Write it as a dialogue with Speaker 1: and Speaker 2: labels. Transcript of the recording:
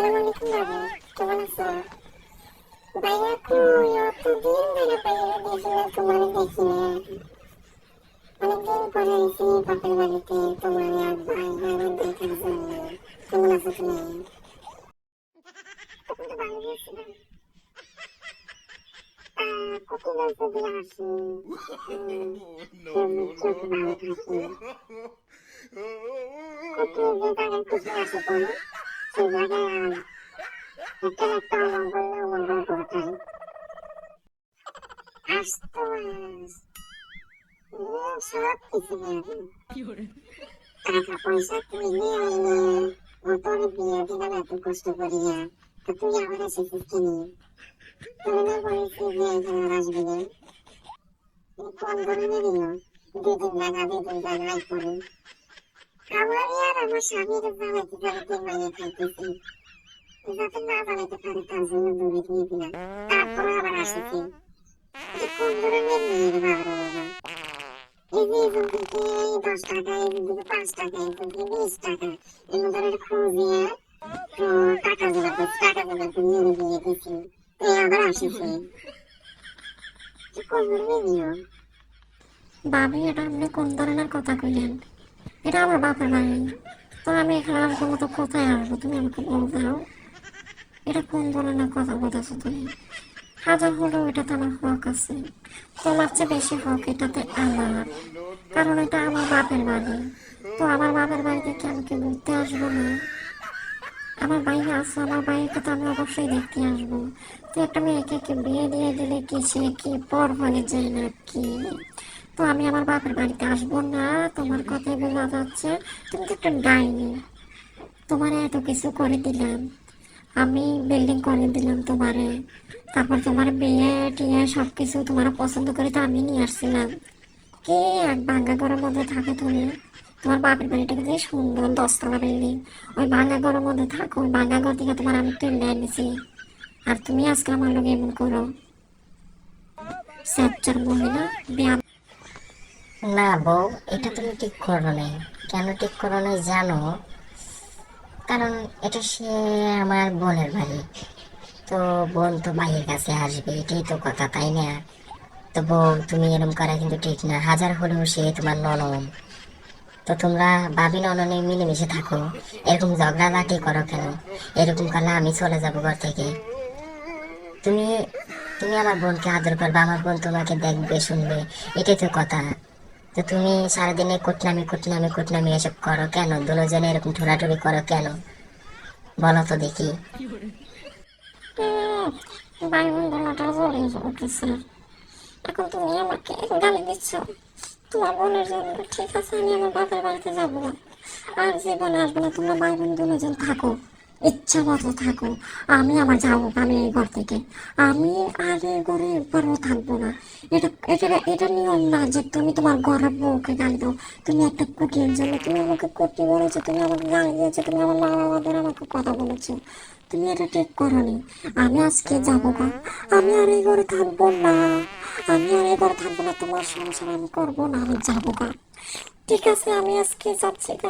Speaker 1: আসসালামু আলাইকুম বাবু কেমন আছো বাইরে কই অতদিন ধরে বাইরে দেখি না তোমার দেখি না অনেকদিন পরে এসেছি বাপের বাড়িতে তোমার আর ভাই আর দেখার জন্য কেমন আছো তুমি তখন তো ভালো গেছিলাম কোটি গাছ যদি আসি চোখ জায়গায় খুশি আসে পড়ে সেই জায়গায় একটা একটা অমঙ্গল অমঙ্গল করতাম আসতো আস সব কিছু টাকা পয়সা তুই নিয়ে আইলে ও তোর বিয়ে দিলাম এত কষ্ট করিয়া তো তুই আবার এসেছিস কিনি তুই না বলেছি বিয়ে তোমার আসবি না ফোন করে নিয়ে দিদিন জায়গা দিদিন জায়গায় পড়ে আমারই আমার স্বামীর জ্বালাতে জ্বালাতে মাইনে খাইতেছি যাতে না জ্বালাতে পারে তার জন্য দূরে দিয়ে দিলাম। তারপরে আবার আসেছি। কোন ধরনের মেয়ের বাবা বাবা? নিয়ে
Speaker 2: এটা আপনি কোন ধরনের কথা কইলেন? এটা আমার বাপের বাড়ি। তো আমি এখানে আসব না তো কোথায় আসব? তুমি আমাকে বল দাও। এটা কোন ধরনের কথা বলতেছো তুমি? হাজার হলেও এটা তো আমার হক আছে। তোমার চেয়ে বেশি হক এটাতে আমার। কারণ এটা আমার বাপের বাড়ি। তো আমার বাপের বাড়িতে কি আমাকে ঘুরতে আসব না? আমার ভাই আছে, আমার ভাইকে তো আমি অবশ্যই দেখতে আসব। তো একটা মেয়েকে কি বিয়ে দিয়ে দিলে কি সে কি পর হয়ে যায় না কি? তো আমি আমার বাপের বাড়িতে আসব না, তোমার কথাই বোঝা যাচ্ছে। তুমি তো একটা ডাইনি। তোমার এত কিছু করে দিলাম। আমি বিল্ডিং করে দিলাম তোমারে। তারপর তোমার বিয়ে, টিয়ে সব কিছু তোমার পছন্দ করে তো আমি নিয়ে আসছিলাম। কে এক ভাঙ্গা ঘরের মধ্যে থাকে তুমি? তোমার বাপের বাড়িটা যে সুন্দর, দশতলা বিল্ডিং ওই ভাঙ্গা ঘরের মধ্যে থাকো, ওই ভাঙ্গা ঘর থেকে তোমার আমি টেনে এনেছি। আর তুমি আজকে আমার লোক এমন করো। স্যাপচার মহিলা বিয়া
Speaker 3: না বউ, এটা তুমি ঠিক করো নাই। কেন ঠিক করো নাই জানো? কারণ এটা সে আমার বোনের বাড়ি। তো বোন তো ভাইয়ের কাছে আসবে, এটাই তো কথা, তাই না? তো বউ, তুমি এরম করা কিন্তু ঠিক না। হাজার হলেও সে তোমার ননম। তো তোমরা ভাবি, নননে মিলেমিশে থাকো। এরকম ঝগড়াঝাটি করো কেন? এরকম করলে আমি চলে যাব ঘর থেকে। তুমি তুমি আমার বোনকে আদর করবে, আমার বোন তোমাকে দেখবে, শুনবে। এটাই তো কথা। তো তুমি সারাদিনে কুটনামি কুটনামি কুটনামি এসব করো কেন? দুজনে এরকম ঠোরাঠুরি করো কেন? বলো তো দেখি।
Speaker 2: এখন তুমি আমাকে গালি দিচ্ছ। তোমার বোনের জন্য ঠিক আছে, আমি আমার বাপের বাড়িতে যাব। আর জীবনে আসব না, তোমরা ভাই বোন দুজন থাকো। ইচ্ছা মতো থাকো। আমি আমার যাব আমি এই ঘর থেকে। আমি আর এই ঘরে একবারও থাকব না। এটা এটা এটা নিয়ম না যে তুমি তোমার ঘরের বউকে গালি দাও। তুমি একটা কুটির জন্য তুমি আমাকে কুটি বলেছ, তুমি আমাকে গালি দিয়েছ, তুমি আমার মা বাবাদের আমাকে কথা বলেছ। তুমি এটা ঠিক করনি। আমি আজকে যাব গা। আমি আর এই ঘরে থাকব না। আমি আর এই ঘরে থাকব না। তোমার সংসার আমি করব না। আমি যাব গা। ঠিক আছে, আমি আজকে যাচ্ছি গা।